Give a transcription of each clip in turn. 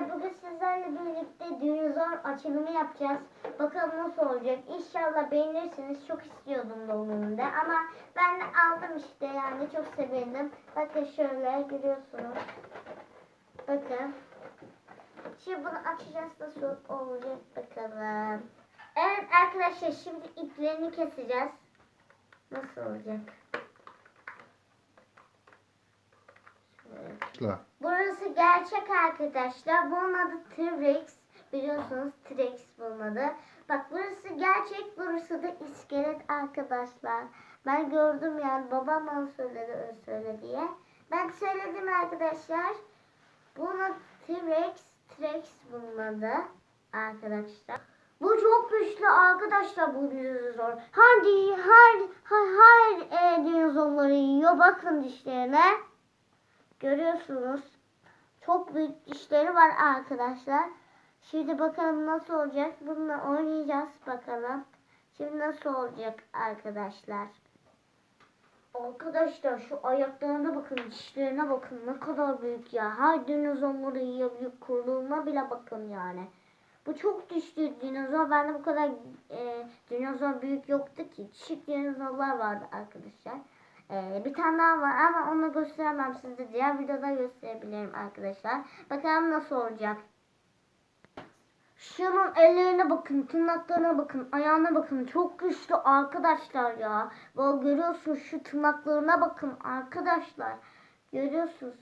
arkadaşlar bugün sizlerle birlikte dinozor açılımı yapacağız. Bakalım nasıl olacak. İnşallah beğenirsiniz. Çok istiyordum doğumunda ama ben de aldım işte yani çok sevindim. Bakın şöyle görüyorsunuz. Bakın. Şimdi bunu açacağız nasıl olacak bakalım. Evet arkadaşlar şimdi iplerini keseceğiz. Nasıl olacak? Başla. Burası gerçek arkadaşlar. Bunun adı T-Rex. Biliyorsunuz T-Rex bunun adı. Bak burası gerçek, burası da iskelet arkadaşlar. Ben gördüm yani babam bana söyledi öyle söyle diye. Ben söyledim arkadaşlar. Bunun T-Rex, T-Rex bunun adı arkadaşlar. Bu çok güçlü arkadaşlar bu dinozor. Her, her, her, her e, dinozorları yiyor. Bakın dişlerine. Görüyorsunuz. Çok büyük dişleri var arkadaşlar. Şimdi bakalım nasıl olacak. Bununla oynayacağız bakalım. Şimdi nasıl olacak arkadaşlar. Arkadaşlar şu ayaklarına bakın, dişlerine bakın. Ne kadar büyük ya. Her dinozorları yiyebiliyor. Kuyruğuna bile bakın yani. Bu çok güçlü dinozor. Bende bu kadar e, dinozor büyük yoktu ki. Küçük dinozorlar vardı arkadaşlar. Ee, bir tane daha var ama onu gösteremem size. Diğer videoda gösterebilirim arkadaşlar. Bakalım nasıl olacak. Şunun ellerine bakın, tırnaklarına bakın, ayağına bakın. Çok güçlü arkadaşlar ya. Böyle görüyorsunuz şu tırnaklarına bakın arkadaşlar. Görüyorsunuz.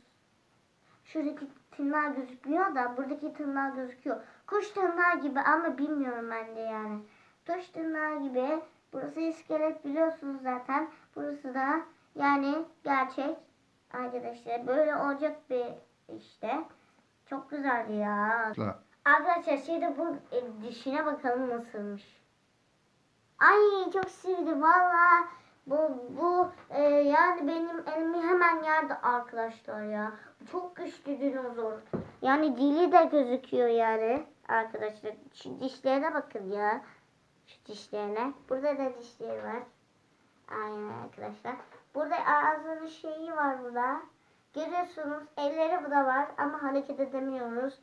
Şuradaki tırnağı gözükmüyor da buradaki tırnağı gözüküyor. Kuş tırnağı gibi ama bilmiyorum ben de yani. Kuş tırnağı gibi. Burası iskelet biliyorsunuz zaten. Burası da yani gerçek. Arkadaşlar böyle olacak bir işte. Çok güzel ya. Başla. Arkadaşlar şimdi bu e, dişine bakalım nasılmış. Ay çok sevdim valla. Bu bu e, yani benim elimi hemen yerdi arkadaşlar ya. Çok güçlü dinozor. Yani dili de gözüküyor yani arkadaşlar. Şu dişlerine bakın ya. Şu dişlerine. Burada da dişleri var. Aynen arkadaşlar. Burada ağzının şeyi var burada. Görüyorsunuz elleri burada var ama hareket edemiyoruz.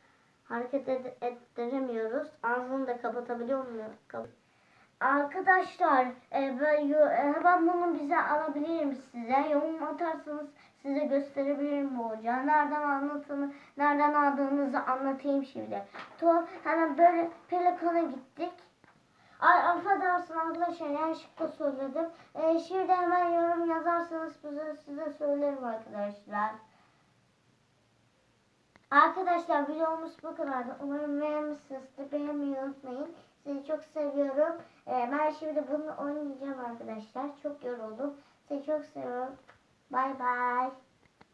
Hareket ed- ettiremiyoruz. Ağzını da kapatabiliyor muyuz? Kap- Arkadaşlar e, ben, e, hemen bunu bize alabilirim size. Yorum atarsanız size gösterebilirim bu hoca. Nereden anlatını, nereden aldığınızı anlatayım şimdi. To, hemen böyle pelekana gittik. Ay affedersin arkadaşlar yanlışlıkla söyledim. E, şimdi hemen yorum yazarsanız size, size söylerim arkadaşlar. Arkadaşlar videomuz bu kadardı. Umarım beğenmişsinizdir. Beğenmeyi unutmayın. Sizi çok seviyorum. Ee, ben şimdi bunu oynayacağım arkadaşlar. Çok yoruldum. Sizi çok seviyorum. Bay bay.